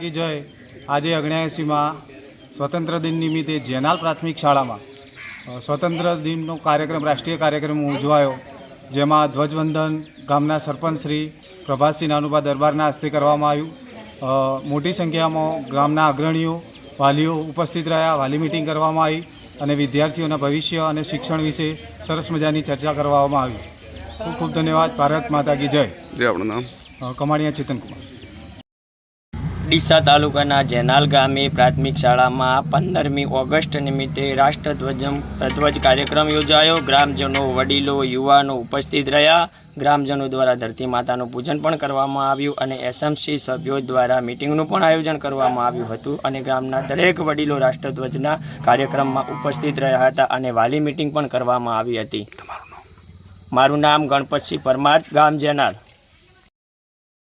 કી જય. આજે અગણ્યાએંસીમાં સ્વતંત્ર દિન નિમિત્તે જેનાલ પ્રાથમિક શાળામાં સ્વતંત્ર દિનનો કાર્યક્રમ રાષ્ટ્રીય કાર્યક્રમ ઉજવાયો જેમાં ધ્વજવંદન ગામના સરપંચ શ્રી પ્રભાતસિંહ નાનુભા દરબારના હસ્તે કરવામાં આવ્યું. મોટી સંખ્યામાં ગામના અગ્રણીઓ વાલીઓ ઉપસ્થિત રહ્યા વાલી મિટિંગ કરવામાં આવી અને વિદ્યાર્થીઓના ભવિષ્ય અને શિક્ષણ વિશે સરસ મજાની ચર્ચા કરવામાં આવી. ખૂબ ખૂબ ધન્યવાદ. ભારત માતા કી જય. આપણું નામ? કમાણીયા ચેતનકુમાર. ડીસા તાલુકાના જેનાલ ગામે પ્રાથમિક શાળામાં પંદરમી ઓગસ્ટ નિમિત્તે રાષ્ટ્રધ્વજ ધ્વજ કાર્યક્રમ યોજાયો. ગ્રામજનો વડીલો યુવાનો ઉપસ્થિત રહ્યા. ગ્રામજનો દ્વારા ધરતી માતાનું પૂજન પણ કરવામાં આવ્યું અને એસએમસી સભ્યો દ્વારા મિટિંગનું પણ આયોજન કરવામાં આવ્યું હતું અને ગામના દરેક વડીલો રાષ્ટ્રધ્વજના કાર્યક્રમમાં ઉપસ્થિત રહ્યા હતા અને વાલી મિટિંગ પણ કરવામાં આવી હતી. મારું નામ ગણપતસિંહ પરમાર ગામ જેનાલ.